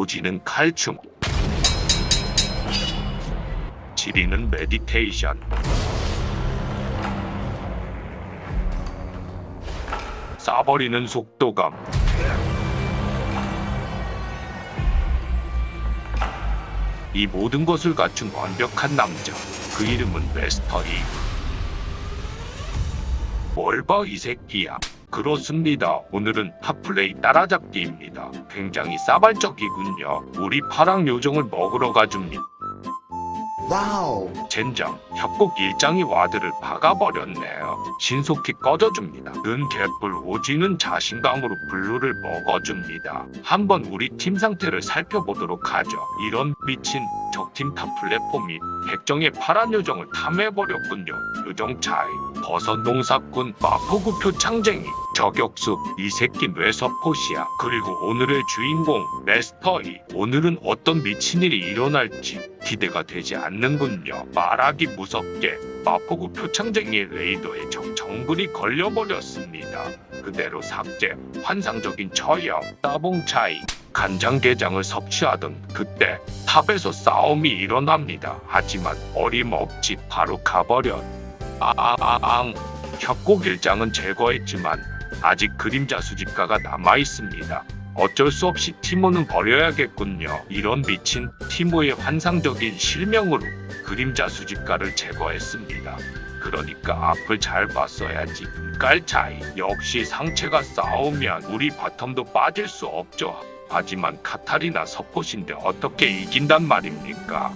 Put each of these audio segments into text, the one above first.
오지는 칼춤 지리는 메디테이션. 싸버리는 속도감. 이 모든 것을 갖춘 완벽한 남자. 그 이름은 메스터 이뭘봐 이 새끼야 그렇습니다. 오늘은 핫플레이 따라잡기입니다. 굉장히 싸발적이군요. 우리 파랑 요정을 먹으러 가줍니다. 와우. 젠장, 협곡 일장이 와드를 박아버렸네요. 신속히 꺼져줍니다. 는 개뿔 오지는 자신감으로 블루를 먹어줍니다. 한번 우리 팀 상태를 살펴보도록 하죠. 이런 미친 적팀 탑 플랫폼이 백정의 파란 요정을 탐해버렸군요. 요정 차이, 버섯 농사꾼, 마포구 표창쟁이, 저격수, 이 새끼 뇌서포시야. 그리고 오늘의 주인공, 메스터이. 오늘은 어떤 미친 일이 일어날지 기대가 되지 않는군요. 말하기 무섭게 마포구 표창쟁이의 레이더에 정, 정글이 걸려버렸습니다. 그대로 삭제, 환상적인 처형, 따봉 차이, 간장게장을 섭취하던 그때 탑에서 싸움이 일어납니다. 하지만 어림없지 바로 가버렸. 아아아앙 협곡 일장은 제거했지만 아직 그림자 수집가가 남아 있습니다. 어쩔 수 없이 티모는 버려야겠군요. 이런 미친 티모의 환상적인 실명으로 그림자 수집가를 제거했습니다. 그러니까 앞을 잘 봤어야지. 깔 차이 역시 상체가 싸우면 우리 바텀도 빠질 수 없죠. 하지만 카타리나 서폿인데 어떻게 이긴단 말입니까?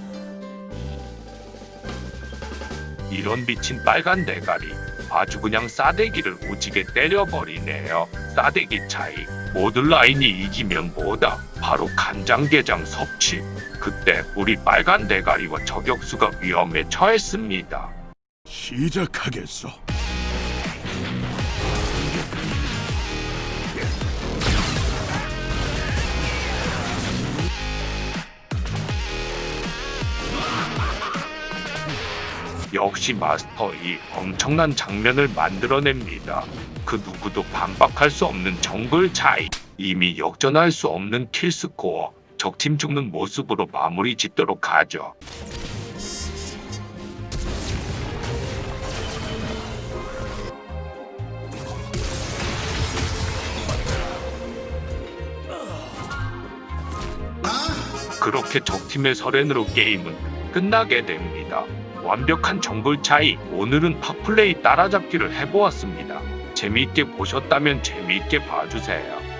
이런 미친 빨간 대가리 아주 그냥 싸대기를 오지게 때려버리네요. 싸대기 차이. 모든 라인이 이기면 뭐다? 바로 간장게장 섭취. 그때 우리 빨간 대가리와 저격수가 위험에 처했습니다. 시작하겠어. 역시 마스터 이 엄청난 장면을 만들어냅니다. 그 누구도 반박할 수 없는 정글 차이. 이미 역전할 수 없는 킬스코어. 적팀 죽는 모습으로 마무리 짓도록 하죠. 그렇게 적팀의 설엔으로 게임은 끝나게 됩니다. 완벽한 정글 차이 오늘은 팝플레이 따라잡기를 해보았습니다. 재미있게 보셨다면 재미있게 봐주세요.